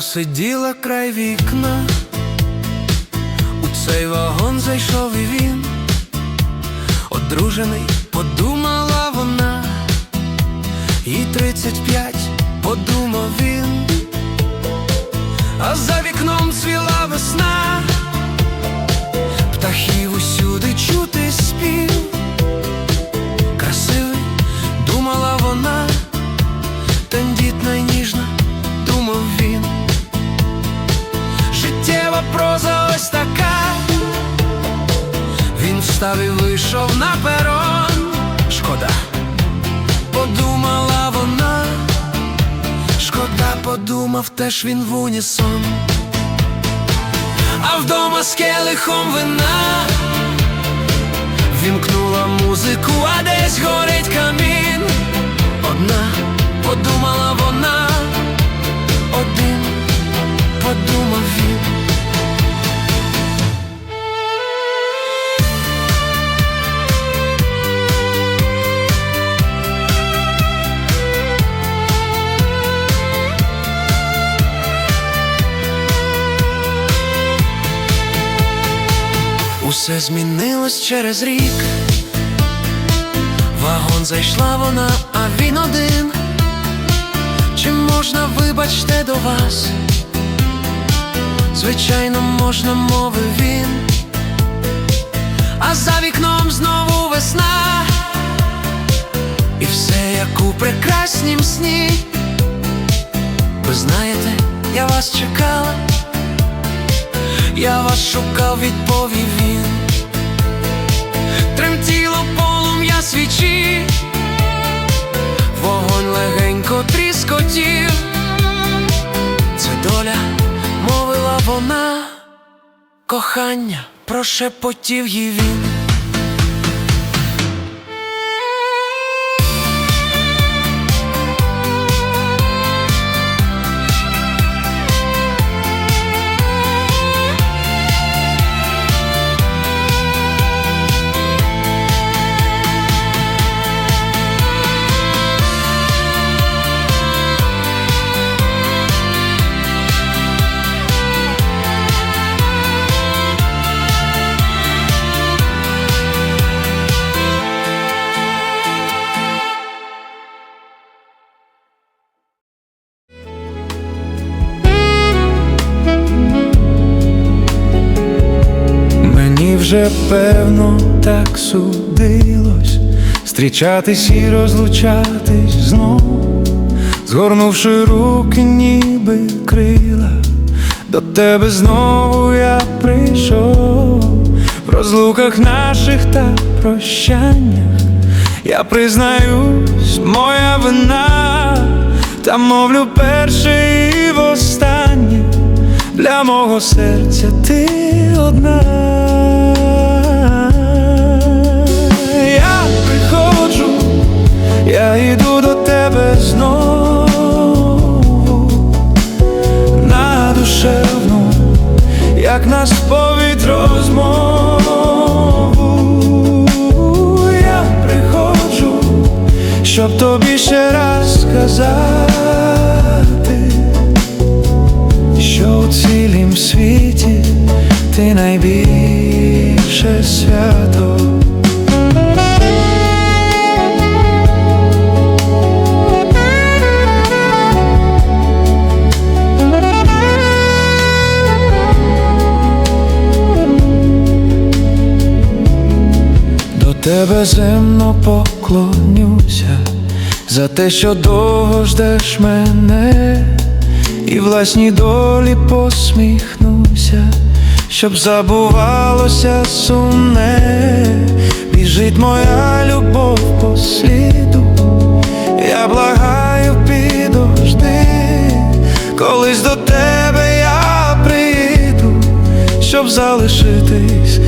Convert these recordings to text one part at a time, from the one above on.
Сиділа край вікна, у цей вагон зайшов і він, одружений, подумала вона, їй тридцять п'ять, подумав він, а за вікном цвіла весна, птахів усюди чути подумав теж він в унісон. А вдома з келихом вина Вімкнула музику, а десь горить камін. Одна подумала вона, один подумав він. Усе змінилось через рік. Вагон зайшла вона, а він один. Чи можна, вибачте, до вас? Звичайно, можна, мовив він. А за вікном знову весна. І все як у прекраснім сні. Ви знаєте, я вас чекала. Я вас шукав, відповів він. Кохання прошепотів їй він. Певно так судилось. Зустрічатись і розлучатись знов, згорнувши руки, ніби крила, до тебе знову я прийшов. В розлуках наших та прощаннях. Я признаюсь, моя вина, та мовлю перше і востаннє. Для мого серця ти одна. Я йду до тебе знову на душевну, як на сповідь розмову. Я приходжу, щоб тобі ще раз сказати що у цілім світі ти найбільше свято. До тебе земно поклонюся за те, що довго ждеш мене, і власній долі посміхнуся, щоб забувалося сумне, біжить моя любов по сліду, я благаю, підожди, колись до тебе я приїду, щоб залишитись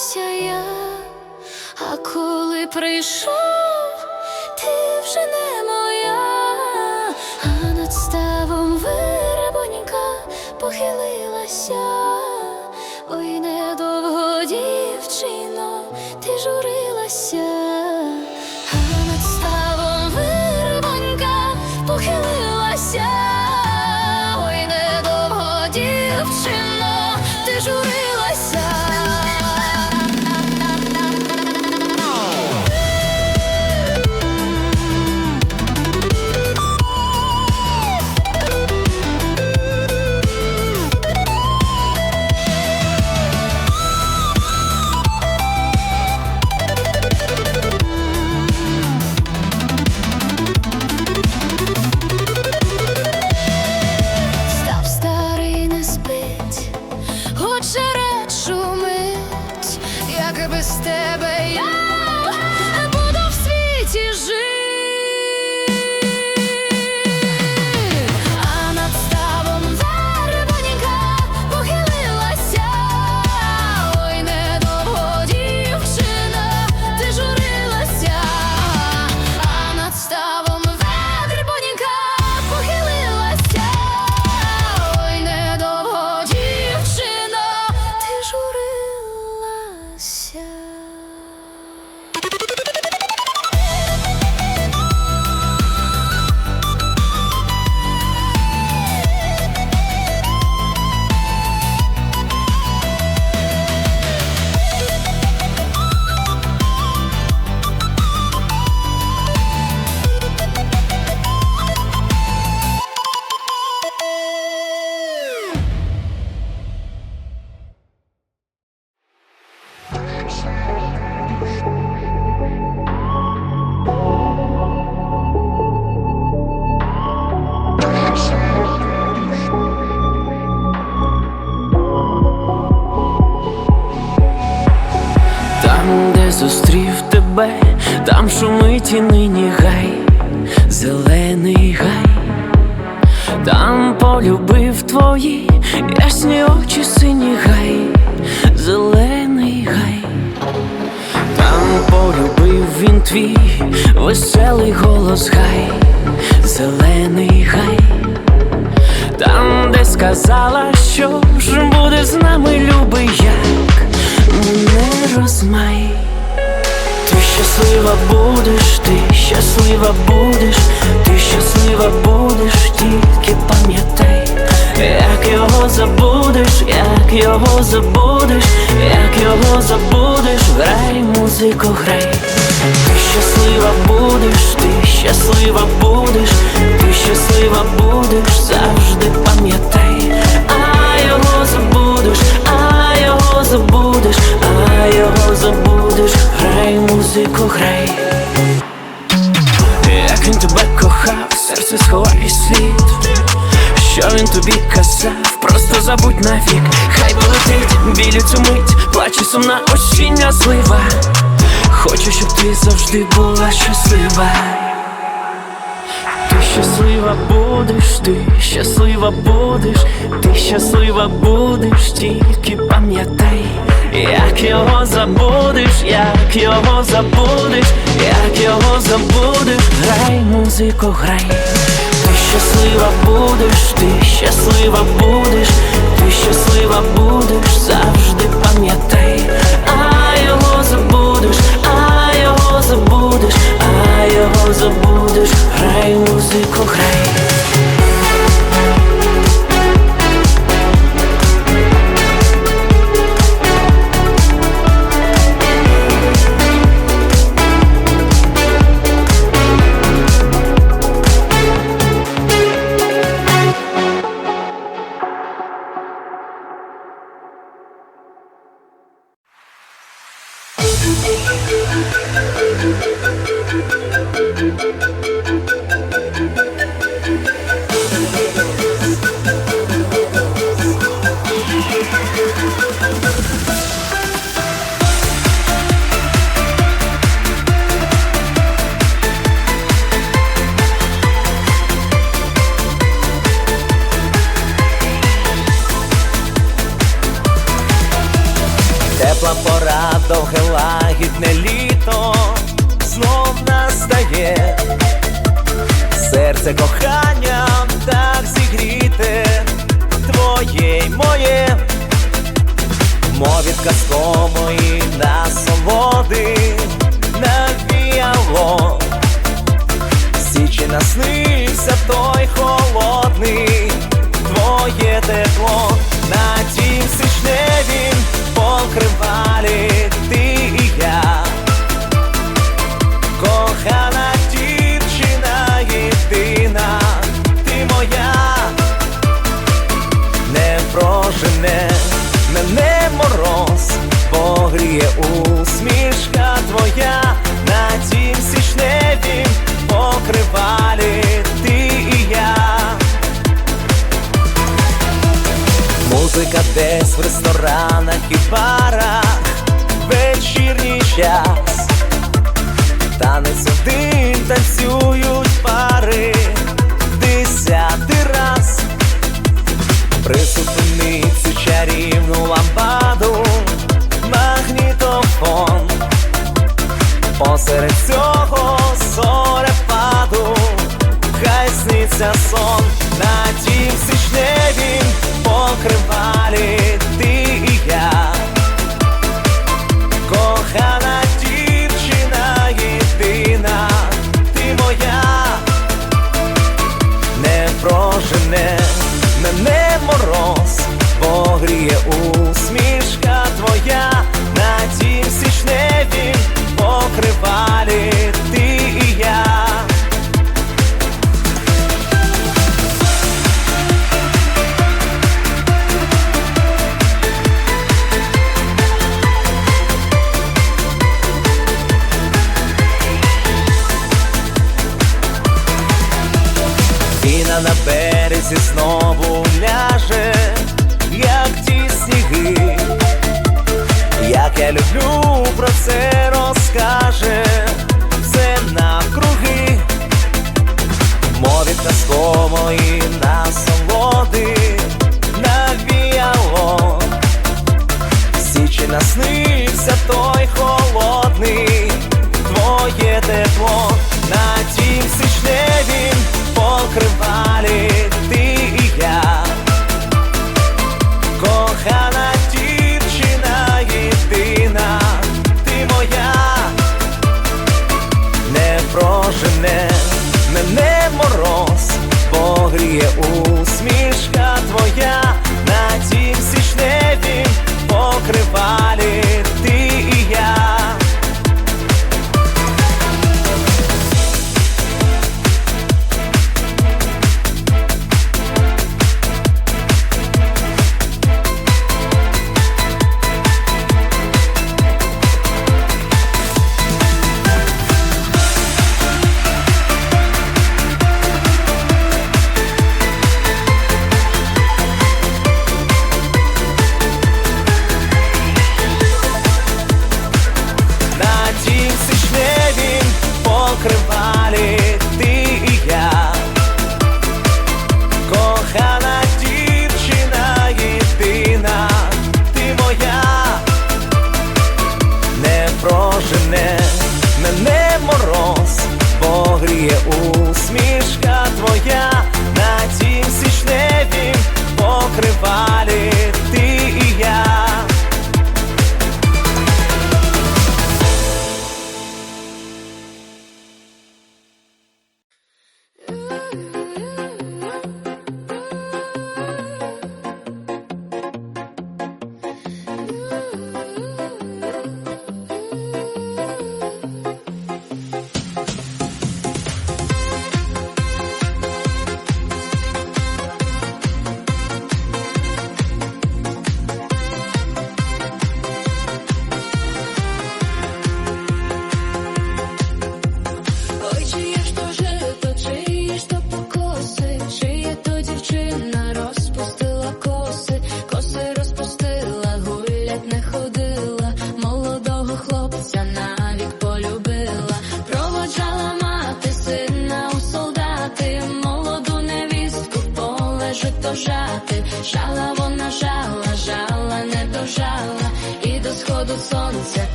вертався я, а коли прийшов, там шумить і нині гай, зелений гай, там полюбив твої ясні очі сині гай, зелений гай, там полюбив він твій веселий голос гай, зелений гай. Там, де сказала, що ж буде з нами любий як не розмай. Будеш, ти щаслива будеш, ти щаслива будеш, тільки пам'ятай, як його забудеш, як його забудеш, як його забудеш, грай, музику, грай. Ти щаслива будеш, ти щаслива будеш, ти щаслива будеш, завжди пам'ятай, а його забудеш, забудеш, а його забудеш, грай, музику, грай. Як він тебе кохав, серце сховає слід. Що він тобі казав, просто забудь навік, хай полетить білю цю мить, плаче сумна осіння злива. Хочу, щоб ти завжди була щаслива. Щаслива будеш, ти щаслива будеш, ти щаслива будеш, тільки пам'ятай, як його забудеш, як його забудеш, як його забудеш, грай, музику, грай. Ти щаслива будеш, ти щаслива будеш, ти щаслива будеш, завжди пам'ятай, забудеш, а його забудеш, грай, музику, грай. Барах, вечірній час, танець один танцюють пари, десятий раз. Присупини цю чарівну лампаду, магнітофон, посеред березі знову